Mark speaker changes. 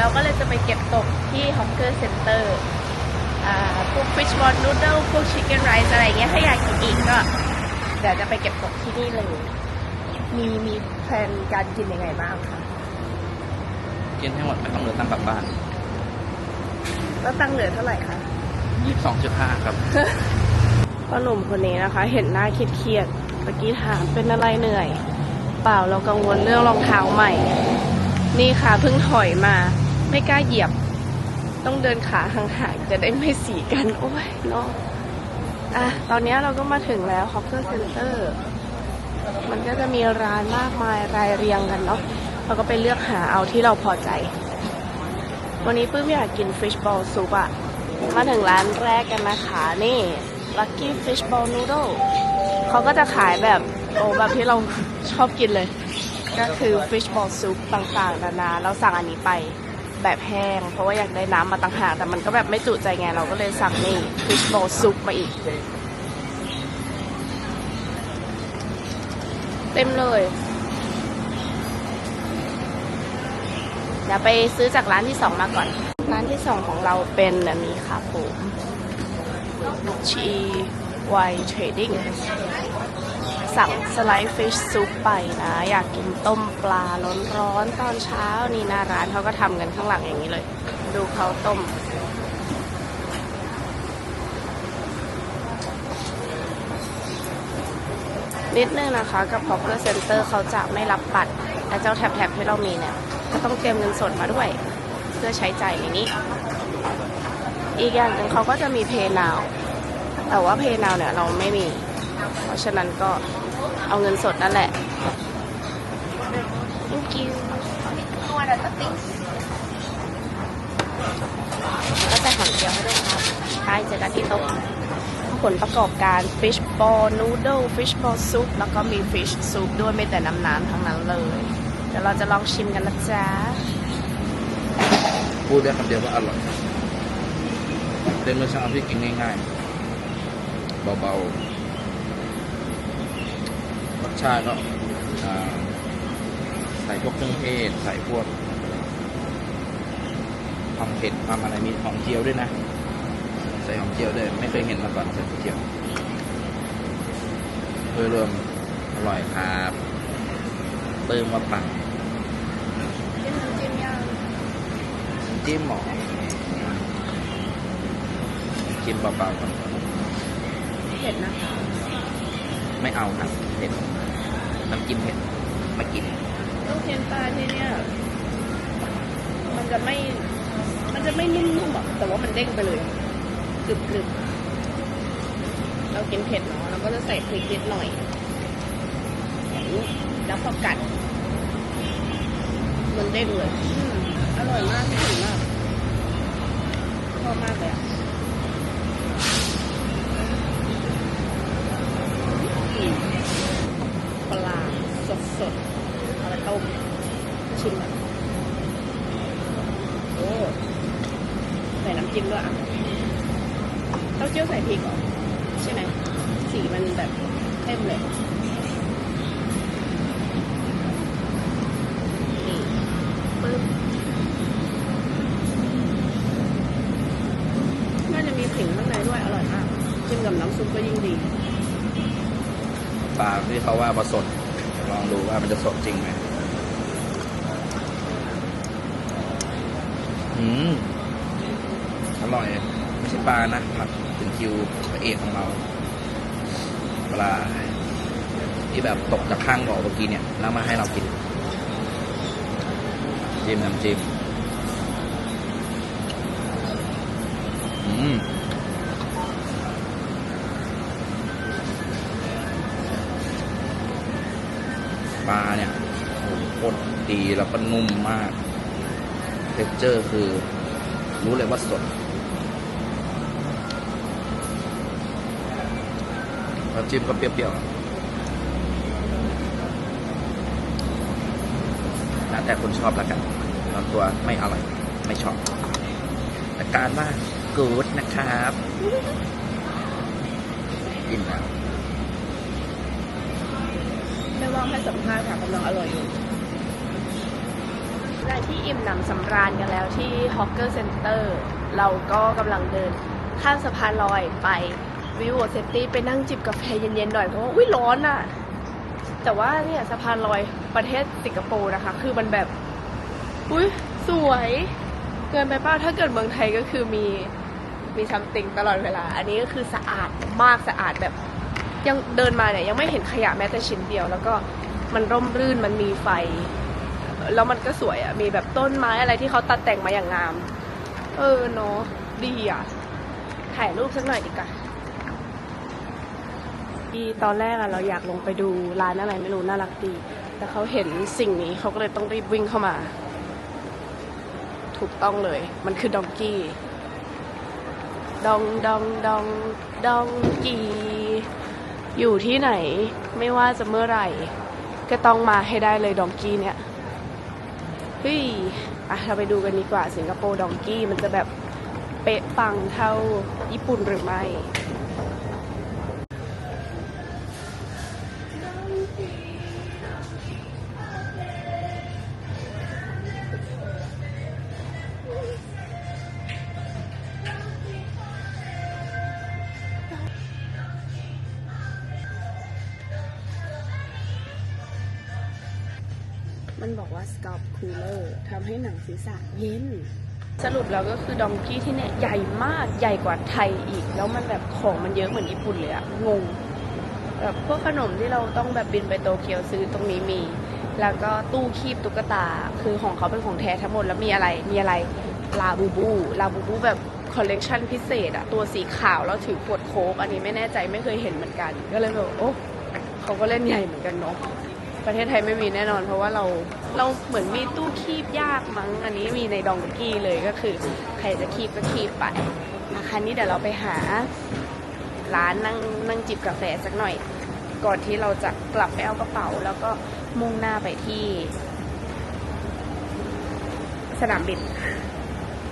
Speaker 1: เราก็เลยจะไปเก็บตกที่ฮอกเกอร์เซ็นเตอร์อ่าพวกฟิชบอลนูเดิลพวกชิคเก้นไรซ์อะไรเงี้ยถ้าอยากกินอีกก็เดี๋ยวจะไปเก็บตกที่นี่เลย มีมีแพลนการกินยังไงบ้างคะ
Speaker 2: กินให้หมดไม่ต้องเหลือตังค์กลับบ้าน
Speaker 1: แล้วตังค์เหลือเท่าไหร่คะ
Speaker 2: ยี่สิบสองจุดห้าครับ
Speaker 1: พ่อหนุ่มคนนี้นะคะ เห็นหน้าเครียดๆเมื่อกี้ถามเป็นอะไรเหนื่อย เปล่าเรากังวลเรื่องรองเท้าใหม่ นี่ค่ะเพิ่งถอยมา ไม่กล้าเหยียบ ต้องเดินขาห่างๆจะได้ไม่สีกัน โอ้ยเนาะอะ ตอนนี้เราก็มาถึงแล้วฮอกเกอร์เซ็นเตอร์มันก็จะมีร้านมากมายรายเรียงกันเนาะเราก็ไปเลือกหาเอาที่เราพอใจ วันนี้ปื้มอยากกินฟิชบอลซุปอะมาถึงร้านแรกกันนะคะนี่ Lucky Fish Ball Noodle เขาก็จะขายแบบโอ้แบบที่เราชอบกินเลย ก็คือ Fish Ball Soup ต่างๆ นานา เราสั่งอันนี้ไป แบบแห้ง เพราะว่าอยากได้น้ำมาต่างหากแต่มันก็แบบไม่จุใจไงเราก็เลยสั่งนี่ Fish Ball Soup มาอีก เต็มเลยเดี๋ยวไปซื้อจากร้านที่สองมาก่อน ร้านที่สองของเราเป็นอันนี้ค่ะผมชีไวเทรดดิ้ง สั่งสไลด์ฟิชซุปไปนะ อยากกินต้มปลาร้อนๆตอนเช้านี่หน้าร้านเขาก็ทำกันข้างหลังอย่างนี้เลย ดูเขาต้ม นิดนึงนะคะกับ Hawker Center เขาจะไม่รับบัตรและเจ้าแท็บๆที่เรามีเนี่ย ก็ต้องเตรียมเงินสดมาด้วย เพื่อใช้ใจ่ายในนี้ อีกอย่างหนึ่งเขาก็จะมี Pay Now แต่ว่า Pay Now เนี่ยเราไม่มี เพราะฉะนั้นก็เอาเงินสดนั่นแหละ Thank you ก็จะหอมเจียวให้ด้วยครับใช่เจอกันที่โต๊ะผลประกอบการ fish ball noodle fish ball soup แล้วก็มี fish soup ด้วยไม่แต่น้ำน้ำทั้งนั้นเลย เดี๋ยวเราจะลองชิมกันนะจ๊ะ
Speaker 2: พูดได้คำเดียวว่าอร่อยเป็นมื้อเช้าที่กินง่ายๆ เบาๆ ชาติก็อ่าใส่พวกเครื่องเทศใส่พวกความเผ็ดความอะไรมีหอมเจียวด้วยนะ ใส่หอมเจียวด้วยไม่เคยเห็นมาก่อนใส่หอมเจียวโดยรวมอร่อยครับเติมมาปัง
Speaker 1: จิ้มน้ำจิ้มย่าง
Speaker 2: จิ้มหมอจิ้มเบาๆก่อน
Speaker 1: เผ็ดนะคะ
Speaker 2: ไม่เอาครับเผ็ด น้ำจิ้มเผ็ดม่กิน
Speaker 1: ลูกเทียนปลาที่เนี่ยมันจะไม่ มันจะไม่นุ่มๆหรอกแต่ว่ามันเด้งไปเลยกรึบๆเรากินเผ็ดเนาะเราก็จะใส่พริกนิดหน่อย แล้วพอกัด มันเด้งเลยออร่อยมากที่สุดมากชอบมากเลยอะ ใช่ไหมสีมันแบบเข้มเลยนี่ปึ๊บน่าจะมีผิงข้างในด้วยอร่อยมากจิ้มกับน้ำซุปก็ยิ่งดี
Speaker 2: ปลาที่เขาว่าผสด ลองดูว่ามันจะสดจริงไหมอืมอร่อย ปลานะผัดถึงคิวพระเอกของเราปลาที่แบบตกจากข้างบ่อเมื่อกี้เนี่ย แล้วมาให้เรากินจิ้มน้ำจิ้มอืมปลาเนี่ยโคตรดีแล้วก็นุ่มมากเท็กเจอร์คือรู้เลยว่าสด แล้วจิ้มก็เปรี้ยวๆแล้วแต่คนชอบแล้วกันบางตัวไม่อร่อย ไม่ชอบแต่การว่ากูดนะครับกินแล้ว
Speaker 1: ไม่ว่างให้สัมภาษณ์ค่ะกำลังอร่อยอยู่จากที่อิ่มหนำสำราญกันแล้วที่ฮอกเกอร์เซ็นเตอร์ เราก็กำลังเดินข้ามสะพานลอยไป วิวเซตตี้ไปนั่งจิบกาแฟเย็นๆหน่อยเพราะว่าอุ้ยร้อนอะ แต่ว่าเนี่ยสะพานลอยประเทศสิงคโปร์นะคะ คือมันแบบ อุ้ยสวย เกินไปป้าถ้าเกิดเมืองไทยก็คือมีมีซัมติงตลอดเวลา อันนี้ก็คือสะอาดมากสะอาดแบบ ยังเดินมาเนี่ยยังไม่เห็นขยะแม้แต่ชิ้นเดียว แล้วก็มันร่มรื่นมันมีไฟ แล้วมันก็สวยอะ่ะมีแบบต้นไม้อะไรที่เขาตัดแต่งมาอย่างงาม เออเนาะดีอะถ่ายรูปสักหน่อยดีกว่า ที่ตอนแรกอะเราอยากลงไปดูร้านอะไรไม่รู้น่ารักดี แต่เขาเห็นสิ่งนี้เขาก็เลยต้องรีบวิ่งเข้ามา ถูกต้องเลย มันคือดองกี้ดองดองดองดองกี้อยู่ที่ไหนไม่ว่าจะเมื่อไหร่ ก็ต้องมาให้ได้เลยดองกี้เนี่ยเฮ้ยอะเราไปดูกันดีกว่าสิงคโปร์ดองกี้มันจะแบบเป๊ะปังเท่าญี่ปุ่นหรือไม่ มันบอกว่า scalp cooler ทำให้หนังศีรษะเย็น สรุปแล้วก็คือดองกี้ที่เนี่ยใหญ่มากใหญ่กว่าไทยอีก แล้วมันแบบของมันเยอะเหมือนญี่ปุ่นเลยอะงงแบบพวกขนมที่เราต้องแบบบินไปโตเกียวซื้อตรงนี้มี แล้วก็ตู้คีบตุ๊กตา คือของเขาเป็นของแท้ทั้งหมดแล้วมีอะไรมีอะไรลาบูบูลาบูบูแบบคอลเลกชันพิเศษอะตัวสีขาวแล้วถือขวดโค้กอันนี้ไม่แน่ใจไม่เคยเห็นเหมือนกัน ก็เลยแบบโอ้เขาก็เล่นใหญ่เหมือนกันเนาะ ประเทศไทยไม่มีแน่นอน เพราะว่าเราเราเหมือนมีตู้คีบยากมั้ง อันนี้มีในดองกี้เลยก็คือ ใครจะคีบก็คีบไปนะคะนี่เดี๋ยวเราไปหาร้านนั่งนั่งจิบกาแฟสักหน่อย ก่อนที่เราจะกลับไปเอากระเป๋า แล้วก็มุ่งหน้าไปที่ สนามบิน